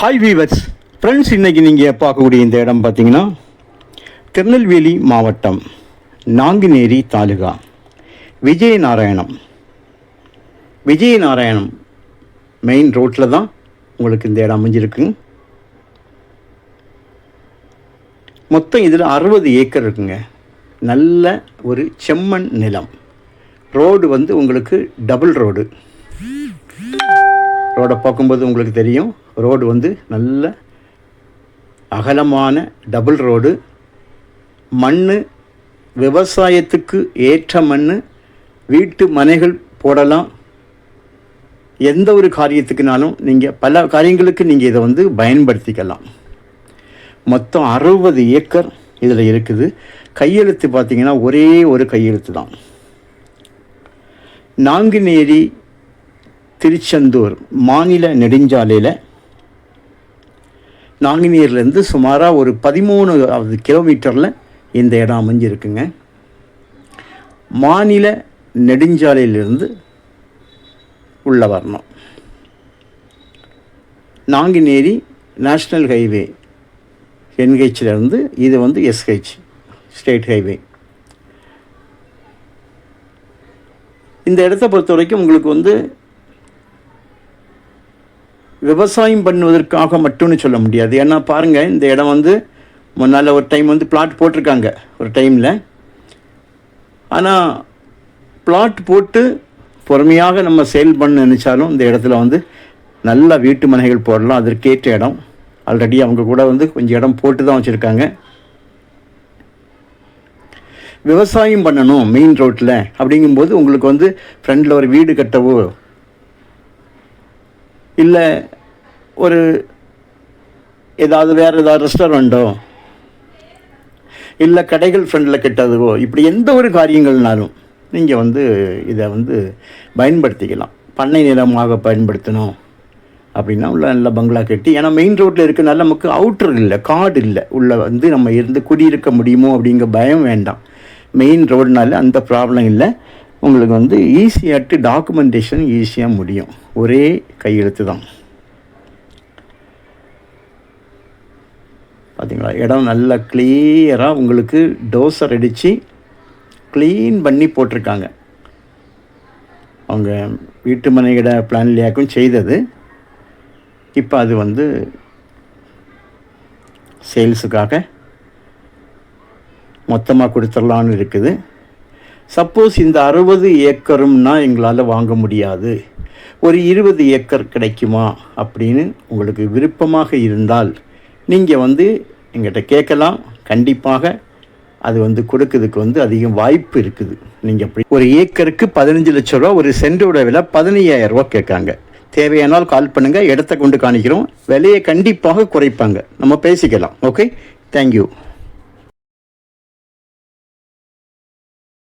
Hi viewers friends இன்றைக்கி நீங்கள் பார்க்கக்கூடிய இந்த இடம் பார்த்தீங்கன்னா திருநெல்வேலி மாவட்டம் நாங்குநேரி தாலுகா விஜயநாராயணம். விஜயநாராயணம் மெயின் ரோட்டில் தான் உங்களுக்கு இந்த இடம் அமைஞ்சிருக்குங்க மொத்தம் இதில் அறுபது ஏக்கர் இருக்குங்க. நல்ல ஒரு செம்மண் நிலம். ரோடு வந்து உங்களுக்கு டபுள் ரோடு ரோடை பார்க்கும்போது உங்களுக்கு தெரியும் ரோடு வந்து நல்ல அகலமான டபுள் ரோடு. மண் விவசாயத்துக்கு ஏற்ற மண் வீட்டு மனைகள் போடலாம். எந்த ஒரு காரியத்துக்குனாலும் நீங்கள் பல காரியங்களுக்கு நீங்கள் இதை வந்து பயன்படுத்திக்கலாம். மொத்தம் அறுபது ஏக்கர் இதில் இருக்குது. கையெழுத்து பார்த்தீங்கன்னா ஒரே ஒரு கையெழுத்து தான். நாங்குநேரி திருச்செந்தூர் மாநில நெடுஞ்சாலையில் நாங்குநீர்லேருந்து சுமாராக ஒரு பதிமூணு கிலோமீட்டரில் இந்த இடம் அமைஞ்சிருக்குங்க. மாநில நெடுஞ்சாலையிலிருந்து உள்ள வரணும். நாங்குநேரி நேஷ்னல் ஹைவே என்ஹெச்லேருந்து இது வந்து எஸ்ஹெச் ஸ்டேட் ஹைவே. இந்த இடத்த பொறுத்த வரைக்கும் உங்களுக்கு வந்து விவசாயம் பண்ணுவதற்காக மட்டும்னு சொல்ல முடியாது. ஏன்னா பாருங்கள் இந்த இடம் வந்து முன்னால் ஒரு டைம் வந்து பிளாட் போட்டிருக்காங்க. ஒரு டைமில் ஆனால் பிளாட் போட்டு பொறுமையாக நம்ம சேல் பண்ண நினச்சாலும் இந்த இடத்துல வந்து நல்ல வீட்டு மனைகள் போடலாம். அதற்கேற்ற இடம். ஆல்ரெடி அவங்க கூட வந்து கொஞ்சம் இடம் போட்டு தான் வச்சுருக்காங்க. விவசாயம் பண்ணணும் மெயின் ரோட்டில் அப்படிங்கும்போது உங்களுக்கு வந்து ஃப்ரெண்டில் ஒரு வீடு கட்டவோ இல்லை ஒரு ஏதாவது வேறு ஏதாவது ரெஸ்டாரண்ட்டோ இல்லை கடைகள் ஃப்ரெண்டில் கெட்டதுவோ இப்படி எந்த ஒரு காரியங்கள்னாலும் நீங்கள் வந்து இதை வந்து பயன்படுத்திக்கலாம். பண்ணை நிலமாக பயன்படுத்தணும் அப்படின்னா உள்ள நல்ல பங்களா கட்டி ஏன்னா மெயின் ரோட்டில் இருக்க நல்ல நமக்கு அவுட்டர் இல்லை காடு இல்லை. உள்ளே வந்து நம்ம இருந்து குடியிருக்க முடியுமோ அப்படிங்கிற பயம் வேண்டாம். மெயின் ரோடுனால அந்த ப்ராப்ளம் இல்லை. உங்களுக்கு வந்து ஈஸியாட்டு டாக்குமெண்டேஷன் ஈஸியாக முடியும். ஒரே கையெழுத்து தான். பார்த்தீங்களா இடம் நல்லா கிளியராக உங்களுக்கு டோசர் அடித்து க்ளீன் பண்ணி போட்டிருக்காங்க. அவங்க வீட்டு மனையிட பிளான்லியாக்கும் செய்தது. இப்போ அது வந்து சேல்ஸுக்காக மொத்தமாக கொடுத்துடலான்னு இருக்குது. சப்போஸ் இந்த அறுபது ஏக்கரும்னா எங்களால் வாங்க முடியாது. ஒரு இருபது ஏக்கர் கிடைக்குமா அப்படின்னு உங்களுக்கு விருப்பமாக இருந்தால் நீங்கள் வந்து எங்கிட்ட கேட்கலாம். கண்டிப்பாக அது வந்து கொடுக்கறதுக்கு வந்து அதிகம் வாய்ப்பு இருக்குது. நீங்கள் அப்படி ஒரு ஏக்கருக்கு பதினஞ்சு லட்ச ரூபா ஒரு சென்டோட விலை பதினையாயிரம் ரூபா கேட்காங்க. தேவையானால் கால் பண்ணுங்கள் இடத்த கொண்டு காணிக்கிறோம். விலையை கண்டிப்பாக குறைப்பாங்க. நம்ம பேசிக்கலாம். Okay thank you